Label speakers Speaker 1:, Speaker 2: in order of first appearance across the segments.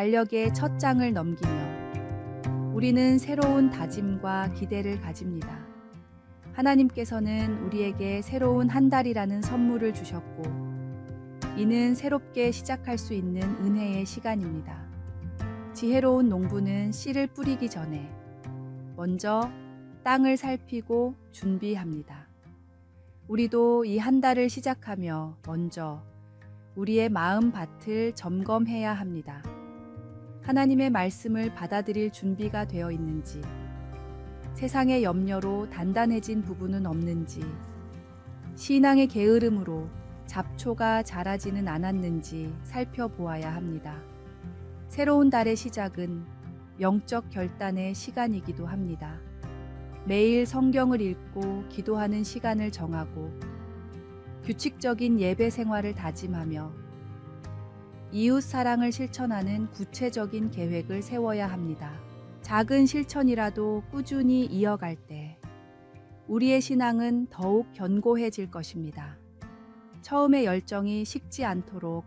Speaker 1: 달력의 첫 장을 넘기며 우리는 새로운 다짐과 기대를 가집니다. 하나님께서는 우리에게 새로운 한 달이라는 선물을 주셨고, 이는 새롭게 시작할 수 있는 은혜의 시간입니다. 지혜로운 농부는 씨를 뿌리기 전에 먼저 땅을 살피고 준비합니다. 우리도 이 한 달을 시작하며 먼저 우리의 마음 밭을 점검해야 합니다. 하나님의 말씀을 받아들일 준비가 되어 있는지, 세상의 염려로 단단해진 부분은 없는지, 신앙의 게으름으로 잡초가 자라지는 않았는지 살펴보아야 합니다. 새로운 달의 시작은 영적 결단의 시간이기도 합니다. 매일 성경을 읽고 기도하는 시간을 정하고 규칙적인 예배 생활을 다짐하며 이웃 사랑을 실천하는 구체적인 계획을 세워야 합니다. 작은 실천이라도 꾸준히 이어갈 때 우리의 신앙은 더욱 견고해질 것입니다. 처음의 열정이 식지 않도록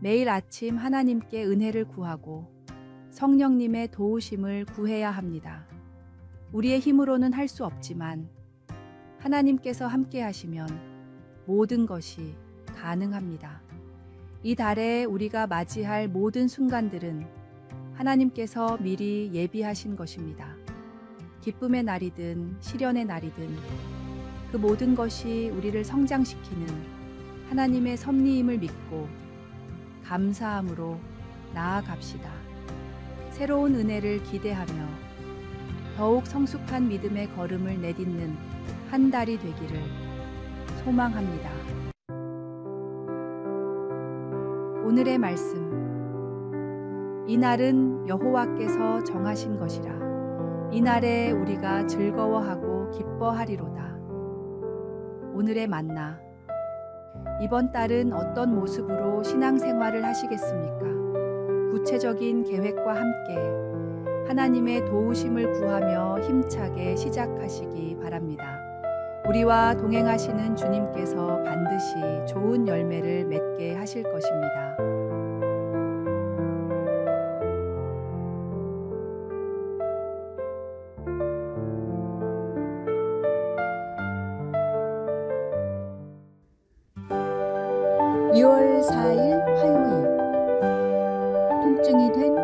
Speaker 1: 매일 아침 하나님께 은혜를 구하고 성령님의 도우심을 구해야 합니다. 우리의 힘으로는 할 수 없지만 하나님께서 함께 하시면 모든 것이 가능합니다. 이 달에 우리가 맞이할 모든 순간들은 하나님께서 미리 예비하신 것입니다. 기쁨의 날이든 시련의 날이든 그 모든 것이 우리를 성장시키는 하나님의 섭리임을 믿고 감사함으로 나아갑시다. 새로운 은혜를 기대하며 더욱 성숙한 믿음의 걸음을 내딛는 한 달이 되기를 소망합니다. 오늘의 말씀 이 날은 여호와께서 정하신 것이라 이 날에 우리가 즐거워하고 기뻐하리로다 오늘의 만나 이번 달은 어떤 모습으로 신앙생활을 하시겠습니까? 구체적인 계획과 함께 하나님의 도우심을 구하며 힘차게 시작하시기 바랍니다. 우리와 동행하시는 주님께서 반드시 좋은 열매를 맺게 하실 것입니다.
Speaker 2: 이월 4일 화요일 통증이 된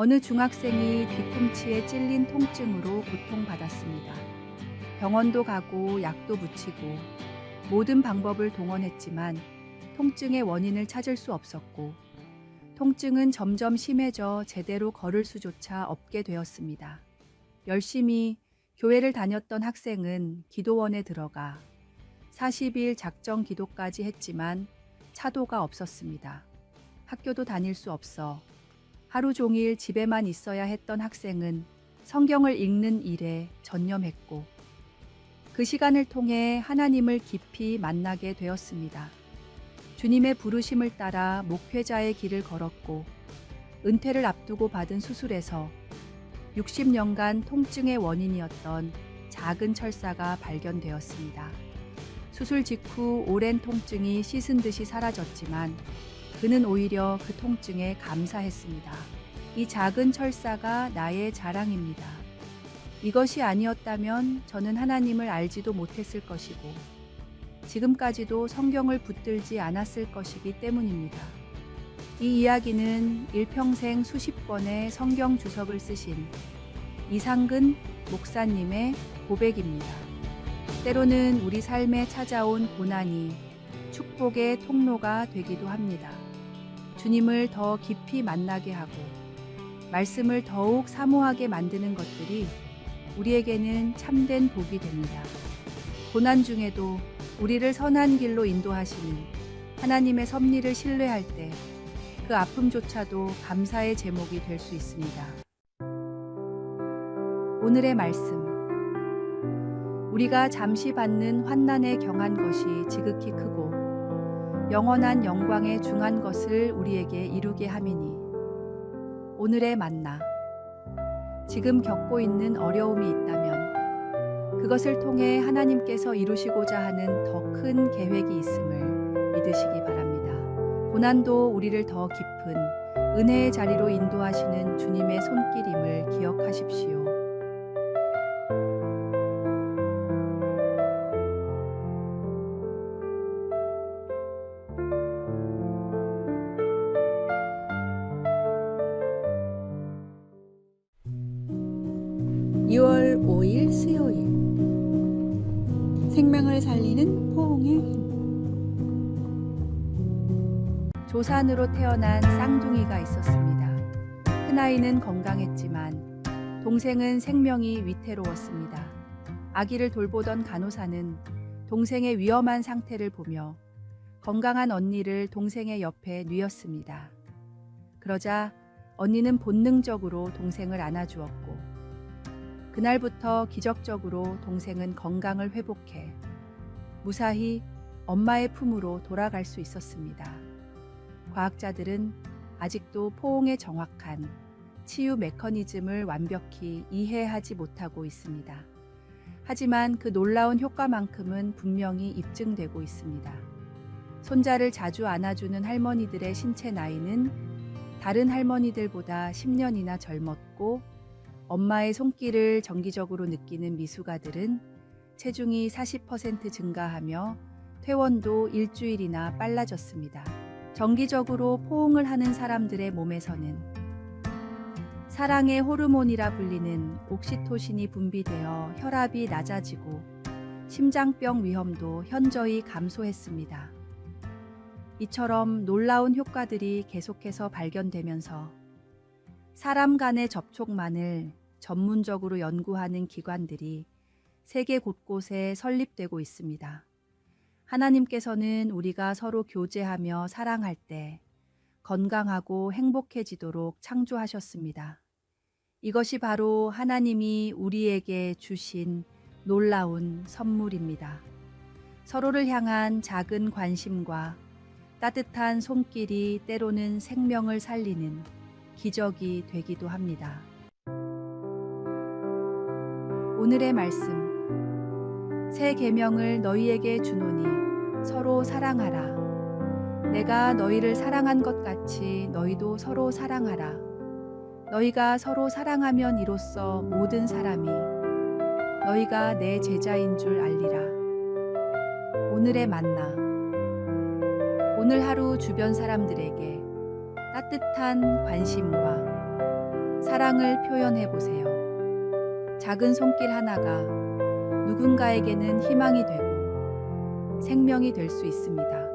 Speaker 1: 어느 중학생이 뒤꿈치에 찔린 통증으로 고통받았습니다. 병원도 가고 약도 붙이고 모든 방법을 동원했지만 통증의 원인을 찾을 수 없었고 통증은 점점 심해져 제대로 걸을 수조차 없게 되었습니다. 열심히 교회를 다녔던 학생은 기도원에 들어가 40일 작정 기도까지 했지만 차도가 없었습니다. 학교도 다닐 수 없어 하루 종일 집에만 있어야 했던 학생은 성경을 읽는 일에 전념했고 그 시간을 통해 하나님을 깊이 만나게 되었습니다. 주님의 부르심을 따라 목회자의 길을 걸었고 은퇴를 앞두고 받은 수술에서 60년간 통증의 원인이었던 작은 철사가 발견되었습니다. 수술 직후 오랜 통증이 씻은 듯이 사라졌지만 그는 오히려 그 통증에 감사했습니다. 이 작은 철사가 나의 자랑입니다. 이것이 아니었다면 저는 하나님을 알지도 못했을 것이고 지금까지도 성경을 붙들지 않았을 것이기 때문입니다. 이 이야기는 일평생 수십 번의 성경 주석을 쓰신 이상근 목사님의 고백입니다. 때로는 우리 삶에 찾아온 고난이 축복의 통로가 되기도 합니다. 주님을 더 깊이 만나게 하고 말씀을 더욱 사모하게 만드는 것들이 우리에게는 참된 복이 됩니다. 고난 중에도 우리를 선한 길로 인도하시는 하나님의 섭리를 신뢰할 때 그 아픔조차도 감사의 제목이 될 수 있습니다. 오늘의 말씀. 우리가 잠시 받는 환난에 경한 것이 지극히 크고 영원한 영광의 중한 것을 우리에게 이루게 함이니 오늘의 만나 지금 겪고 있는 어려움이 있다면 그것을 통해 하나님께서 이루시고자 하는 더 큰 계획이 있음을 믿으시기 바랍니다. 고난도 우리를 더 깊은 은혜의 자리로 인도하시는 주님의 손길임을 기억하십시오.
Speaker 2: 일 2월 5일 수요일 생명을 살리는 포옹의 힘
Speaker 1: 조산으로 태어난 쌍둥이가 있었습니다. 큰아이는 건강했지만 동생은 생명이 위태로웠습니다. 아기를 돌보던 간호사는 동생의 위험한 상태를 보며 건강한 언니를 동생의 옆에 뉘었습니다. 그러자 언니는 본능적으로 동생을 안아주었고 그날부터 기적적으로 동생은 건강을 회복해 무사히 엄마의 품으로 돌아갈 수 있었습니다. 과학자들은 아직도 포옹의 정확한 치유 메커니즘을 완벽히 이해하지 못하고 있습니다. 하지만 그 놀라운 효과만큼은 분명히 입증되고 있습니다. 손자를 자주 안아주는 할머니들의 신체 나이는 다른 할머니들보다 10년이나 젊었고 엄마의 손길을 정기적으로 느끼는 미숙아들은 체중이 40% 증가하며 퇴원도 일주일이나 빨라졌습니다. 정기적으로 포옹을 하는 사람들의 몸에서는 사랑의 호르몬이라 불리는 옥시토신이 분비되어 혈압이 낮아지고 심장병 위험도 현저히 감소했습니다. 이처럼 놀라운 효과들이 계속해서 발견되면서 사람 간의 접촉만을 전문적으로 연구하는 기관들이 세계 곳곳에 설립되고 있습니다. 하나님께서는 우리가 서로 교제하며 사랑할 때 건강하고 행복해지도록 창조하셨습니다. 이것이 바로 하나님이 우리에게 주신 놀라운 선물입니다. 서로를 향한 작은 관심과 따뜻한 손길이 때로는 생명을 살리는 기적이 되기도 합니다. 오늘의 말씀 새 계명을 너희에게 주노니 서로 사랑하라. 내가 너희를 사랑한 것 같이 너희도 서로 사랑하라. 너희가 서로 사랑하면 이로써 모든 사람이 너희가 내 제자인 줄 알리라. 오늘의 만나. 오늘 하루 주변 사람들에게 따뜻한 관심과 사랑을 표현해 보세요. 작은 손길 하나가 누군가에게는 희망이 되고 생명이 될 수 있습니다.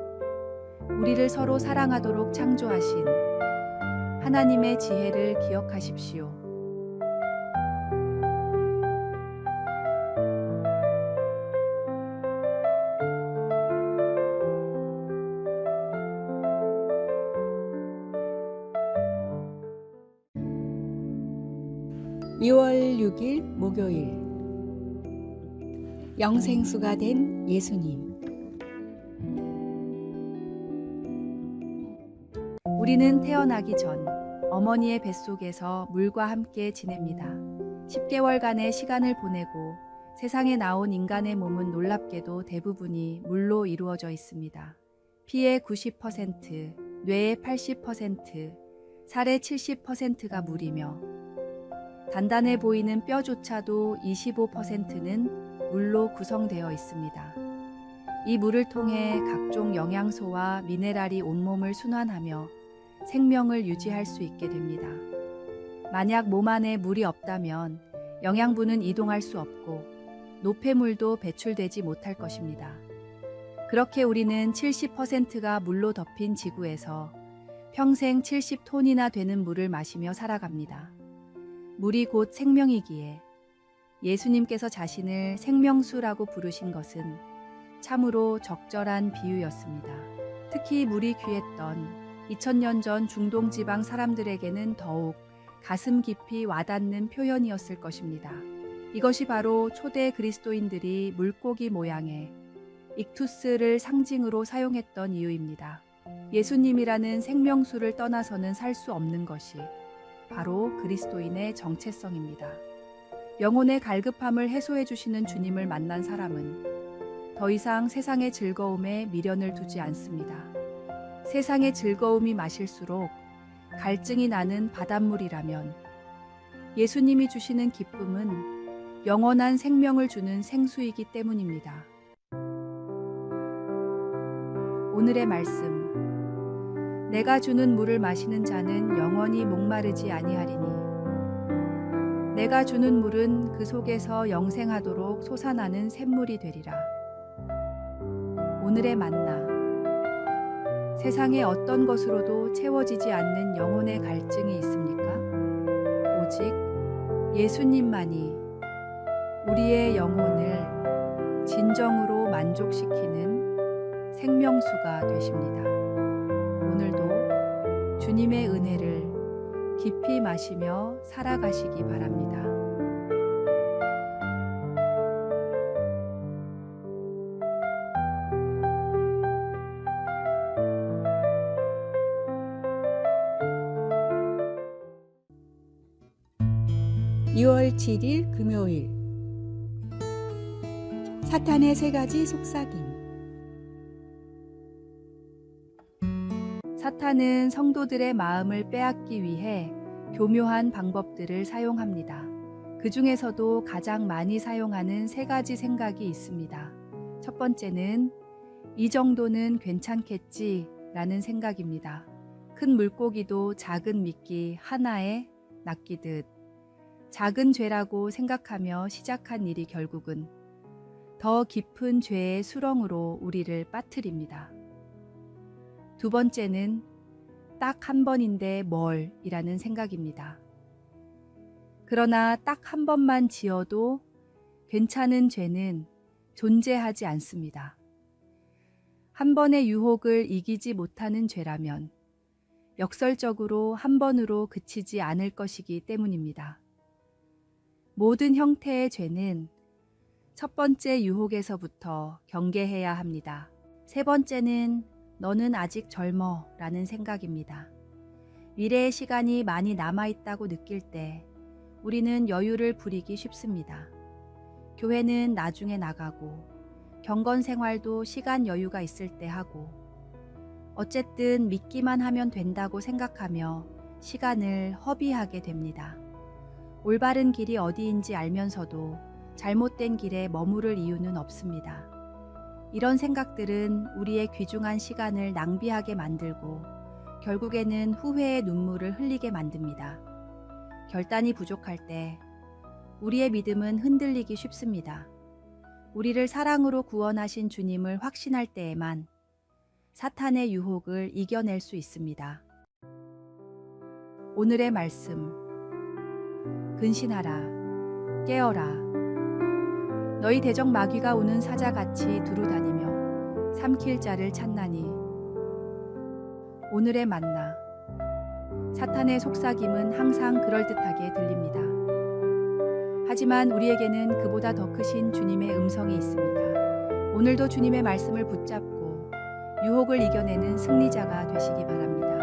Speaker 1: 우리를 서로 사랑하도록 창조하신 하나님의 지혜를 기억하십시오.
Speaker 2: 영생수가 된 예수님
Speaker 1: 우리는 태어나기 전 어머니의 뱃속에서 물과 함께 지냅니다. 10개월간의 시간을 보내고 세상에 나온 인간의 몸은 놀랍게도 대부분이 물로 이루어져 있습니다. 피의 90%, 뇌의 80%, 살의 70%가 물이며 단단해 보이는 뼈조차도 25%는 물로 구성되어 있습니다. 이 물을 통해 각종 영양소와 미네랄이 온몸을 순환하며 생명을 유지할 수 있게 됩니다. 만약 몸 안에 물이 없다면 영양분은 이동할 수 없고 노폐물도 배출되지 못할 것입니다. 그렇게 우리는 70%가 물로 덮인 지구에서 평생 70톤이나 되는 물을 마시며 살아갑니다. 물이 곧 생명이기에 예수님께서 자신을 생명수라고 부르신 것은 참으로 적절한 비유였습니다. 특히 물이 귀했던 2000년 전 중동 지방 사람들에게는 더욱 가슴 깊이 와닿는 표현이었을 것입니다. 이것이 바로 초대 그리스도인들이 물고기 모양의 익투스를 상징으로 사용했던 이유입니다. 예수님이라는 생명수를 떠나서는 살 수 없는 것이 바로 그리스도인의 정체성입니다. 영혼의 갈급함을 해소해 주시는 주님을 만난 사람은 더 이상 세상의 즐거움에 미련을 두지 않습니다. 세상의 즐거움이 마실수록 갈증이 나는 바닷물이라면 예수님이 주시는 기쁨은 영원한 생명을 주는 생수이기 때문입니다. 오늘의 말씀 내가 주는 물을 마시는 자는 영원히 목마르지 아니하리니 내가 주는 물은 그 속에서 영생하도록 솟아나는 샘물이 되리라. 오늘의 만나 세상의 어떤 것으로도 채워지지 않는 영혼의 갈증이 있습니까? 오직 예수님만이 우리의 영혼을 진정으로 만족시키는 생명수가 되십니다. 오늘도 주님의 은혜를 깊이 마시며 살아가시기 바랍니다.
Speaker 2: 이월 7일 금요일 사탄의 세 가지 속삭임
Speaker 1: 사탄은 성도들의 마음을 빼앗기 위해 교묘한 방법들을 사용합니다. 그 중에서도 가장 많이 사용하는 세 가지 생각이 있습니다. 첫 번째는 이 정도는 괜찮겠지 라는 생각입니다. 큰 물고기도 작은 미끼 하나에 낚이듯 작은 죄라고 생각하며 시작한 일이 결국은 더 깊은 죄의 수렁으로 우리를 빠뜨립니다. 두 번째는 딱 한 번인데 뭘 이라는 생각입니다. 그러나 딱 한 번만 지어도 괜찮은 죄는 존재하지 않습니다. 한 번의 유혹을 이기지 못하는 죄라면 역설적으로 한 번으로 그치지 않을 것이기 때문입니다. 모든 형태의 죄는 첫 번째 유혹에서부터 경계해야 합니다. 세 번째는 너는 아직 젊어 라는 생각입니다. 미래의 시간이 많이 남아있다고 느낄 때 우리는 여유를 부리기 쉽습니다. 교회는 나중에 나가고 경건 생활도 시간 여유가 있을 때 하고 어쨌든 믿기만 하면 된다고 생각하며 시간을 허비하게 됩니다. 올바른 길이 어디인지 알면서도 잘못된 길에 머무를 이유는 없습니다. 이런 생각들은 우리의 귀중한 시간을 낭비하게 만들고 결국에는 후회의 눈물을 흘리게 만듭니다. 결단이 부족할 때 우리의 믿음은 흔들리기 쉽습니다. 우리를 사랑으로 구원하신 주님을 확신할 때에만 사탄의 유혹을 이겨낼 수 있습니다. 오늘의 말씀 근신하라 깨어라 너희 대적 마귀가 오는 사자같이 두루 다니며 삼킬 자를 찾나니 오늘의 만나 사탄의 속삭임은 항상 그럴듯하게 들립니다. 하지만 우리에게는 그보다 더 크신 주님의 음성이 있습니다. 오늘도 주님의 말씀을 붙잡고 유혹을 이겨내는 승리자가 되시기 바랍니다.